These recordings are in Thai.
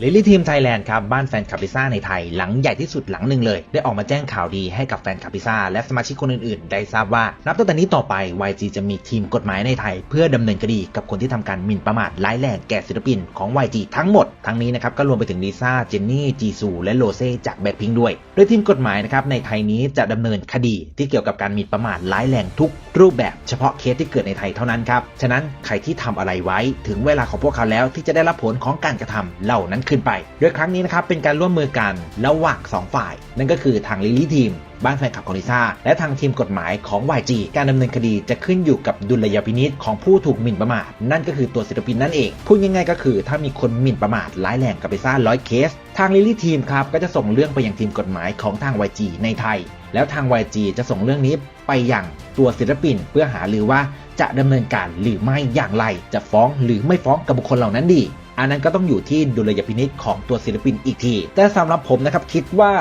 ลิลี่ทีมไทยแลนด์ครับบ้านแฟนคลับพิซ่าในไทยหลังใหญ่ที่สุดหลังหนึ่งเลย ได้ออกมาแจ้งข่าวดีให้กับแฟนคลับพิซ่าและสมาชิกคนอื่นๆ ได้ทราบว่า นับตั้งแต่นี้ต่อไป YG จะมีทีมกฎหมายในไทย เพื่อดำเนินคดีกับคนที่ทำการหมิ่นประมาทร้ายแรงแก่ศิลปินของ YG ทั้งหมด ทั้งนี้นะครับก็รวมไปถึงลิซ่าเจนนี่จีซูและโลเซ่จากแบ็คพิงด้วย โดยทีมกฎหมายนะครับในไทยนี้จะดำเนินคดีที่เกี่ยวกับการหมิ่นประมาทร้ายแรงทุกรูปแบบเฉพาะเคสที่เกิดในไทยเท่านั้นครับฉะนั้นใครที่ทำอะไรไว้ ถึงเวลาของพวกเขาแล้วที่จะได้รับผลของการกระทำเหล่านั้นขึ้นไป โดยครั้งนี้นะครับเป็นการร่วมมือกันระหว่างสองฝ่าย นั่นก็คือทางลิลี่ทีมบ้านแฟนคลับของลิซ่าและทางทีมกฎหมายของ YG การดำเนินคดีจะขึ้นอยู่กับดุลยพินิษของผู้ถูกหมิ่นประมาท นั่นก็คือตัวศิลปินนั่นเองพูดง่ายๆก็คือ ถ้ามีคนหมิ่นประมาทร้ายแรงกับลิซ่าร้อยเคส ทางลิลี่ทีมครับก็จะส่งเรื่องไปยังทีมกฎหมายของทาง YG ในไทย แล้วทาง YG จะส่งเรื่องนี้ไปยังตัวศิลปินเพื่อหาหรือว่าจะดำเนินการหรือไม่อย่างไร จะฟ้องหรือไม่ฟ้องกับบุคคลเหล่านั้นดี อันนั้นก็ต้องอยู่ที่ดุลยพินิษของตัวศิลปินอีกที แต่สำหรับผมนะครับคิดว่า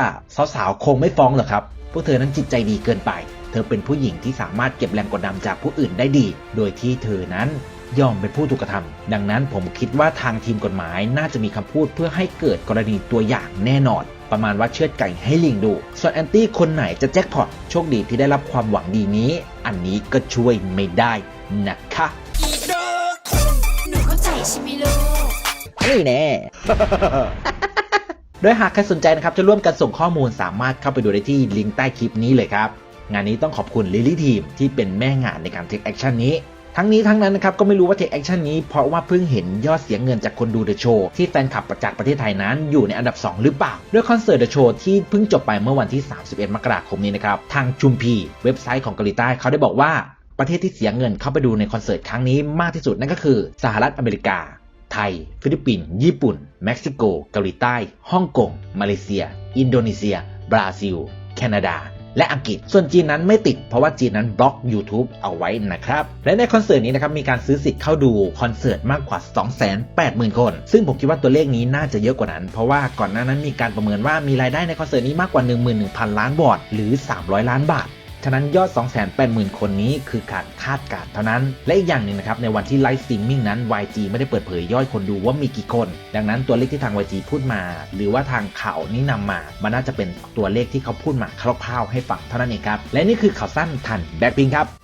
สาวๆคงไม่ฟ้องหรอกครับพวกเธอนั้นจิตใจดีเกินไป เธอเป็นผู้หญิงที่สามารถเก็บแรงกดดันจากผู้อื่นได้ดี โดยที่เธอนั้นยอมเป็นผู้ถูกกระทำดังนั้นผมคิดว่าทางทีมกฎหมายน่าจะมีคำพูดเพื่อให้เกิดกรณีตัวอย่างแน่นอน ประมาณว่าเชือดไก่ให้ลิงดู ส่วนแอนตี้คนไหนจะแจ็คพอตโชคดีที่ได้รับความหวังดีนี้ อันนี้ก็ช่วยไม่ได้นะคะหนูเข้าใจใช่ไหมลูก นี่แน่ โดยหากใครสนใจนะครับจะร่วมกันส่งข้อมูลสามารถเข้าไปดูได้ที่ลิงก์ใต้คลิปนี้เลยครับ งานนี้ต้องขอบคุณลิลี่ทีมที่เป็นแม่งานในการเทคแอคชั่นนี้ ทั้งนี้ทั้งนั้นนะครับก็ไม่รู้ว่าเทคแอคชั่นนี้เพราะว่าเพิ่งเห็นยอดเสียงเงินจากคนดูเดอะโชว์ที่แฟนคลับจากประเทศไทยนั้นอยู่ในอันดับ 2 หรือเปล่า ด้วยคอนเสิร์ตเดอะโชว์ที่เพิ่งจบไปเมื่อวันที่ 31 มกราคมนี้นะครับทางจุมพีเว็บไซต์ของเกาหลีใต้เขาได้บอกว่าประเทศที่เสียเงินเข้าไปดูในคอนเสิร์ตครั้งนี้มากที่สุดนั่นก็คือสหรัฐอเมริกา ไทย ฟิลิปปินส์ญี่ปุ่น เม็กซิโก เกาหลีใต้ ฮ่องกง มาเลเซีย อินโดนีเซีย บราซิล แคนาดา และอังกฤษ ส่วนจีนนั้นไม่ติด เพราะว่าจีนนั้นบล็อก YouTube เอาไว้นะครับ และในคอนเสิร์ตนี้นะครับมีการซื้อสิทธิ์เข้าดูคอนเสิร์ตมากกว่า 280,000 คน ซึ่งผมคิดว่าตัวเลขนี้น่าจะเยอะกว่านั้น เพราะว่าก่อนหน้านั้นมีการประเมินว่ามีรายได้ในคอนเสิร์ตนี้มากกว่า 11,000 ล้านวอตหรือ 300 ล้านบาท ฉะนั้นยอด 280,000 คนนี้คือการคาดการณ์เท่านั้น และอีกอย่างหนึ่งนะครับในวันที่ไลฟ์สตรีมมิ่งนั้น YG ไม่ได้เปิดเผยยอดคนดูว่ามีกี่คน ดังนั้นตัวเลขที่ทาง YG พูดมา หรือว่าทางข่าวนี้นำมา มันน่าจะเป็นตัวเลขที่เขาพูดมาคร่าวๆให้ฟังเท่านั้นเองครับ และนี่คือข่าวสั้นทันแบ็คพิงครับ